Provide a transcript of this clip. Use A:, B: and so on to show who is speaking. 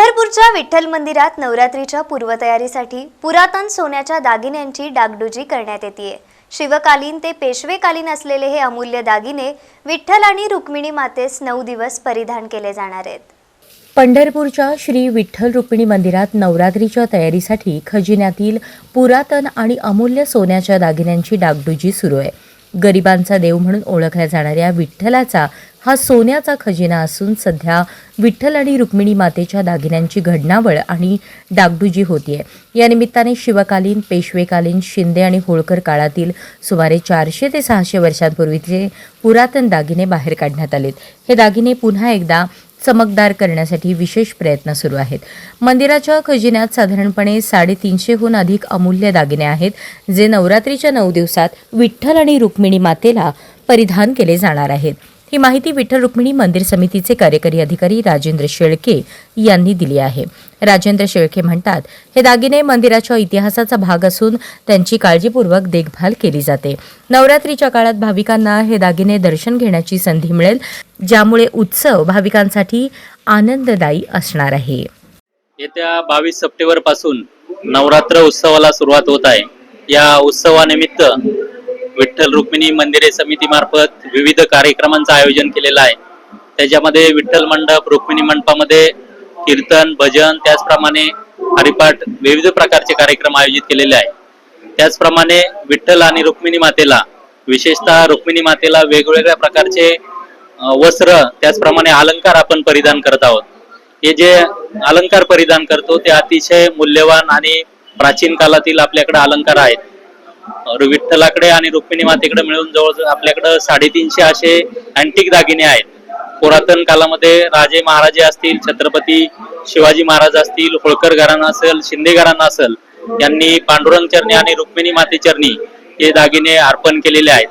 A: पंढरपूरच्या विठ्ठल मंदिरात नवरात्रीच्या पूर्वतयारीसाठी पुरातन सोन्याच्या दागिन्यांची डागडुजी करण्यात येते शिवकालीन ते पेशवेकालीन असलेले हे अमूल्य दागिने विठ्ठल आणि रुक्मिणी मातेस नऊ दिवस परिधान केले जाणार आहेत.
B: पंढरपूरच्या श्री विठ्ठल रुक्मिणी मंदिरात नवरात्रीच्या तयारीसाठी खजिन्यातील पुरातन आणि अमूल्य सोन्याच्या दागिन्यांची डागडुजी सुरू आहे. गरिबांचा देव म्हणून ओळखल्या जाणाऱ्या विठ्ठलाचा हा सोन्याचा खजिना असून सध्या विठ्ठल आणि रुक्मिणी मातेच्या दागिन्यांची घडणावळ आणि डागडुजी होतीये. या निमित्ताने शिवकालीन पेशवेकालीन शिंदे आणि होळकर काळातील सुमारे चारशे ते सहाशे वर्षांपूर्वीचे पुरातन दागिने बाहेर काढण्यात आलेत. हे दागिने पुन्हा एकदा चमकदार करण्यासाठी विशेष प्रयत्न सुरू आहेत. मंदिराच्या खजिन्यात साधारणपणे साडेतीनशेहून अधिक अमूल्य दागिने आहेत जे नवरात्रीच्या नऊ दिवसात विठ्ठल आणि रुक्मिणी मातेला परिधान केले जाणार आहेत. ही माहिती विठ्ठल रुक्मिणी मंदिर समितीचे कार्यकारी अधिकारी राजेंद्र शेळके यांनी दिली आहे. राजेंद्र शेळके म्हणतात हे दागिने मंदिराच्या इतिहासाचा भाग असून त्यांची काळजीपूर्वक देखभाल केली जाते. नवरात्रीच्या काळात भाविकांना हे दागिने दर्शन घेण्याची संधी मिळेल ज्यामुळे उत्सव भाविकांसाठी आनंददायी असणार आहे.
C: येत्या बावीस सप्टेंबरपासून नवरात्र उत्सवाला सुरुवात होत आहे. या उत्सवानिमित्त विठ्ठल रुक्मिणी मंदिरे समितीमार्फत विविध कार्यक्रमांचं आयोजन केलेलं आहे. त्याच्यामध्ये विठ्ठल मंडप रुक्मिणी मंडपामध्ये कीर्तन भजन त्याचप्रमाणे हरिपाठ विविध प्रकारचे कार्यक्रम आयोजित केलेले आहे. त्याचप्रमाणे विठ्ठल आणि रुक्मिणी मातेला विशेषतः रुक्मिणी मातेला वेगवेगळ्या प्रकारचे वस्त्र त्याचप्रमाणे अलंकार आपण परिधान करत आहोत. हे जे अलंकार परिधान करतो ते अतिशय मूल्यवान आणि प्राचीन काळातील आपल्याकडे अलंकार आहेत. विठ्ठलाकडे आणि रुक्मिणी मातेकडे मिळून जवळ आपल्याकडे साडेतीनशे असे अँटिक दागिने आहेत. पुरातन काळामध्ये राजे महाराजे असतील छत्रपती शिवाजी महाराज असतील होळकर घराणा असेल शिंदे घराणा असेल यांनी पांडुरंग चरणी आणि रुक्मिणी माते चरणी हे दागिने अर्पण केलेले आहेत.